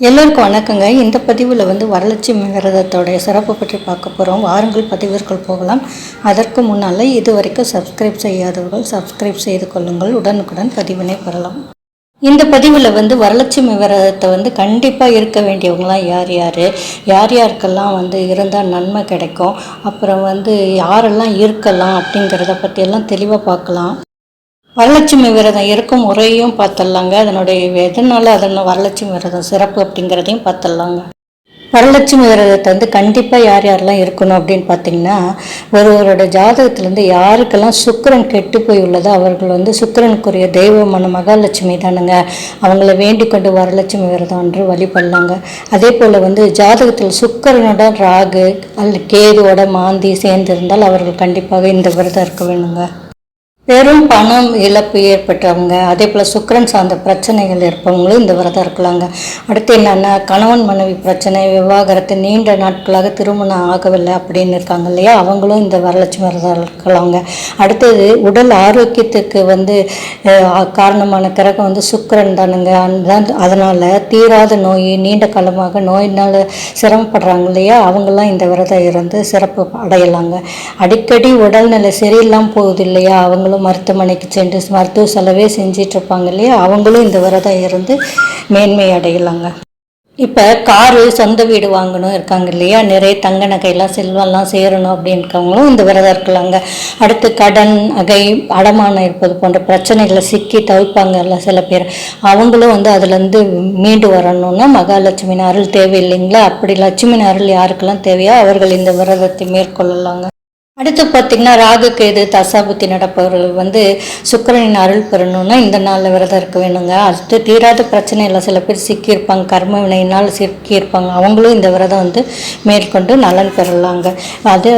எல்லோருக்கும் வணக்கங்க. இந்த பதிவில் வந்து வரலட்சுமி விரதத்தோடைய சிறப்பு பற்றி பார்க்க போகிறோம் வாருங்கள் பதிவிற்குள் போகலாம். அதற்கு முன்னால் இது வரைக்கும் சப்ஸ்கிரைப் செய்யாதவர்கள் சப்ஸ்கிரைப் செய்து கொள்ளுங்கள். உடனுக்குடன் பதிவினை பெறலாம். இந்த பதிவில் வந்து வரலட்சுமி விரதத்தை வந்து கண்டிப்பாக இருக்க வேண்டியவங்களாம் யார் யார்? யார் யாருக்கெல்லாம் வந்து இருந்தால் நன்மை கிடைக்கும்? அப்புறம் வந்து யாரெல்லாம் இருக்கலாம் அப்படிங்கிறத பற்றியெல்லாம் தெளிவாக பார்க்கலாம். வரலட்சுமி விரதம் இருக்கும் முறையும் பார்த்துடலாங்க. அதனுடைய எதனால அதன் வரலட்சுமி விரதம் சிறப்பு அப்படிங்கிறதையும் பார்த்துடலாங்க. வரலட்சுமி விரதத்தை வந்து கண்டிப்பாக யார் யாரெல்லாம் இருக்கணும் அப்படின்னு பார்த்தீங்கன்னா ஒருவரோட ஜாதகத்துலேருந்து யாருக்கெல்லாம் சுக்கரன் கெட்டு போய் உள்ளதோ அவர்கள் வந்து சுக்கிரனுக்குரிய தெய்வமான மகாலட்சுமி தானுங்க. அவங்கள வேண்டிக் கொண்டு வரலட்சுமி விரதம் என்று வழிபடலாங்க. அதே போல் வந்து ஜாதகத்தில் சுக்கரனோட ராகு அல்ல கேதுவோட மாந்தி சேர்ந்திருந்தால் அவர்கள் கண்டிப்பாக இந்த விரதம் இருக்க வேணுங்க பெரும் பணம் இழப்பு ஏற்பட்டவங்க அதே போல் சுக்கிரன் சார்ந்த பிரச்சனைகள் இருப்பவங்களும் இந்த விரதம் இருக்கலாங்க. அடுத்து என்னென்னா கணவன் மனைவி பிரச்சனை விவாகரத்து நீண்ட நாட்களாக திருமணம் ஆகவில்லை அப்படின்னு இருக்காங்க இல்லையா? அவங்களும் இந்த வரலட்சுமி விரதம் இருக்கலாங்க. அடுத்தது உடல் ஆரோக்கியத்துக்கு வந்து காரணமான கிரகம் வந்து சுக்கரன் தானுங்க. அந்த அதனால் தீராத நோய் நீண்ட காலமாக நோயினால் சிரமப்படுறாங்க இல்லையா? அவங்களாம் இந்த விரதம் இருந்து சிரம அடையலாங்க அடிக்கடி உடல்நிலை சரியில்லாமல் போகுது இல்லையா? அவங்களும் மருத்துவமனைக்கு சென்று மருத்துவ செலவே செஞ்சிட்ருப்பாங்க இல்லையா? அவங்களும் இந்த விரதம் இருந்து மேன்மை அடையலாங்க. இப்போ காரு சொந்த வீடு வாங்கணும் இருக்காங்க இல்லையா? நிறைய தங்க நகையெல்லாம் செல்வம்லாம் சேரணும் அப்படின்றவங்களும் இந்த விரதம் இருக்கலாங்க. அடுத்து கடன் நகை அடமானம் இருப்பது போன்ற பிரச்சனைகளை சிக்கி தவிப்பாங்கல்ல சில பேர். அவங்களும் வந்து அதுலேருந்து மீண்டு வரணும்னா மகாலட்சுமியின் அருள் தேவையில்லைங்களா? அப்படி லட்சுமியின் அருள் யாருக்கெல்லாம் தேவையோ அவர்கள் இந்த விரதத்தை மேற்கொள்ளலாங்க. அடுத்து பார்த்தீங்கன்னா ராகு கேது தசாபுத்தி நடப்பவர்கள் வந்து சுக்கரனின் அருள் பெறணும்னா இந்த நாளில் விரதம் இருக்க வேணுங்க. அடுத்து தீராத பிரச்சனை இல்லை சில பேர் சிக்கியிருப்பாங்க கர்ம வினையினால் சிக்கியிருப்பாங்க. அவங்களும் இந்த விரதம் வந்து மேற்கொண்டு நலன் பெறலாங்க. அது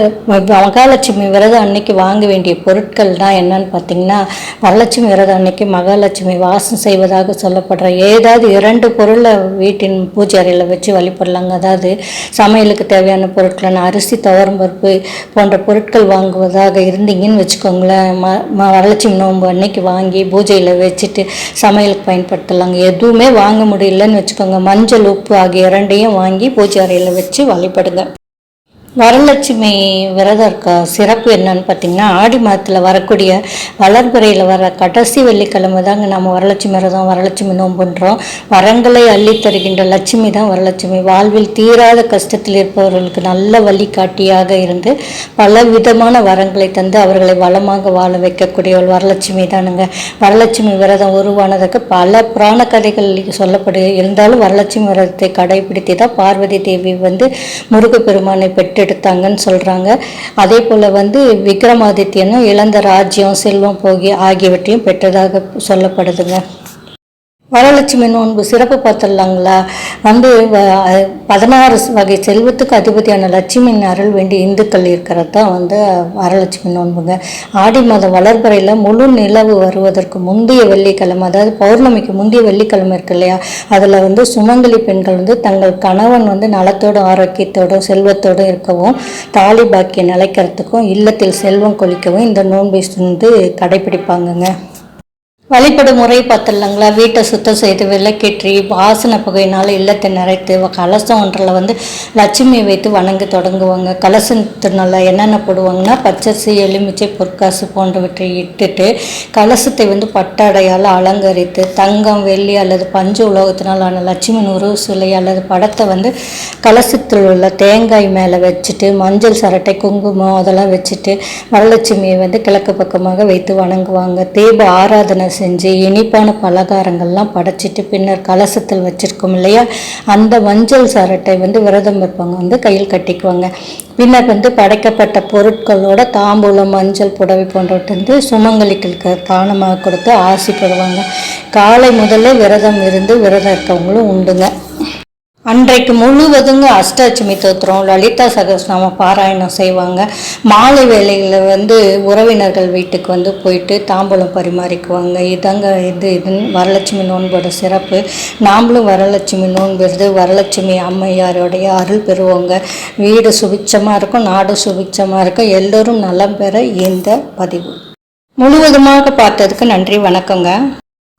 மகாலட்சுமி விரதம் அன்னைக்கு வாங்க வேண்டிய பொருட்கள் தான் என்னன்னு பார்த்தீங்கன்னா வரலட்சுமி விரதம் அன்னைக்கு மகாலட்சுமி வாசம் செய்வதாக சொல்லப்படுற ஏதாவது இரண்டு பொருளை வீட்டின் பூஜை அறையில் வச்சு வழிபடலாங்க. அதாவது சமையலுக்கு தேவையான பொருட்களான அரிசி துவரம் பருப்பு போன்ற பொருட்கள் பொருட்கள் வாங்குவதாக இருந்தீங்கன்னு வச்சுக்கோங்களேன். ம வரலட்சுமி நோன்பு அன்னைக்கு வாங்கி பூஜையில் வச்சுட்டு சமையலுக்கு பயன்படுத்தலாங்க. எதுவுமே வாங்க முடியலன்னு வச்சுக்கோங்க. மஞ்சள் உப்பு ஆகிய இரண்டையும் வாங்கி பூஜை அறையில் வச்சு வழிபடுங்க. வரலட்சுமி விரதம் இருக்க சிறப்பு என்னன்னு பார்த்தீங்கன்னா ஆடி மாதத்தில் வரக்கூடிய வளர்பிறையில் வர கடைசி வெள்ளிக்கிழமை தாங்க நம்ம வரலட்சுமி விரதம் வரலட்சுமி நோன்புன்றோம். வரங்களை அள்ளித் தருகின்ற லட்சுமி தான் வரலட்சுமி. வாழ்வில் தீராத கஷ்டத்தில் இருப்பவர்களுக்கு நல்ல வழிகாட்டியாக இருந்து பல விதமான வரங்களை தந்து அவர்களை வளமாக வாழ வைக்கக்கூடியவள் வரலட்சுமி தானுங்க. வரலட்சுமி விரதம் உருவானதுக்கு பல புராண கதைகள் சொல்லப்படு இருந்தாலும் வரலட்சுமி விரதத்தை கடைபிடித்து தான் பார்வதி தேவி வந்து முருகப்பெருமானை எடுத்தாங்கன்னு சொல்கிறாங்க அதே போல் வந்து விக்ரமாதித்யனும் இழந்த ராஜ்யம் செல்வம் போகி ஆகியவற்றையும் பெற்றதாக சொல்லப்படுதுங்க. வரலட்சுமி நோன்பு சிறப்பு பார்த்துடலாங்களா? வந்து வ- பதினாறு வகை செல்வத்துக்கு அதிபதியான லட்சுமியின் அருள் வேண்டி இந்துக்கள் இருக்கிறது தான் வந்து வரலட்சுமி நோன்புங்க ஆடி மாதம் வளர்பறையில் முழு நிலவு வருவதற்கு முந்தைய வெள்ளிக்கிழமை அதாவது பௌர்ணமிக்கு முந்தைய வெள்ளிக்கிழமை இருக்கு இல்லையா? அதில் வந்து சுமங்கலி பெண்கள் வந்து தங்கள் கணவன் வந்து நலத்தோடும் ஆரோக்கியத்தோடும் செல்வத்தோடும் இருக்கவும் தாலி பாக்கியம் நிலைக்கிறதுக்கும் இல்லத்தில் செல்வம் கொளிக்கவும் இந்த நோன்பை வந்து கடைபிடிப்பாங்கங்க. வழிபடும் முறை பார்த்துடலாங்களா? வீட்டை சுத்தம் செய்து விளக்கேற்றி வாசனை புகையினால் இல்லத்தை நிறைத்து கலசம் ஒன்றில் வந்து லட்சுமியை வைத்து வணங்க தொடங்குவாங்க. கலசத்தினால என்னென்ன போடுவாங்கன்னா பச்சரிசி எலுமிச்சை பொற்காசு போன்றவற்றை இட்டுட்டு கலசத்தை வந்து பட்டாடையால் அலங்கரித்து தங்கம் வெள்ளி அல்லது பஞ்சு உலோகத்தினால் ஆன லட்சுமியின் உருவ சிலை அல்லது படத்தை வந்து கலசத்தில் உள்ள தேங்காய் மேலே வச்சுட்டு மஞ்சள் சரட்டை குங்குமம் அதெல்லாம் வச்சுட்டு வரலட்சுமியை வந்து கிழக்கு பக்கமாக வைத்து வணங்குவாங்க. தீப ஆராதனை செஞ்சு இனிப்பான பலகாரங்கள்லாம் படைச்சிட்டு பின்னர் கலசத்தில் வச்சிருக்கோம் இல்லையா? அந்த மஞ்சள் சரட்டை வந்து விரதம் இருப்பாங்க வந்து கையில் கட்டிக்குவாங்க. பின்னர் வந்து படைக்கப்பட்ட பொருட்களோட தாம்பூலம் மஞ்சள் புடவை போன்றவற்றை வந்து சுமங்கலிகளுக்கு தானமாக கொடுத்து ஆசைப்படுவாங்க காலை முதல்ல விரதம் இருந்து விரதம் இருக்கவங்களும் உண்டுங்க. அன்றைக்கு முழுவதுங்க அஷ்டலட்சுமி தோத்திரம் லலிதா சகஸ்நாம பாராயணம் செய்வாங்க. மாலை வேளையில் வந்து உறவினர்கள் வீட்டுக்கு வந்து போயிட்டு தாம்பூலம் பரிமாறிக்குவாங்க. இதாங்க இது இது வரலட்சுமி நோன்போட சிறப்பு. நாமளும் வரலட்சுமி நோன்பு வரலட்சுமி அம்மையாரோடைய அருள் பெறுவோங்க. வீடு சுபிச்சமாக இருக்கும் நாடு சுபிச்சமாக இருக்கும். எல்லோரும் நலம் பெற இந்த பதிவு. முழுவதுமாக பார்த்ததுக்கு நன்றி வணக்கங்க.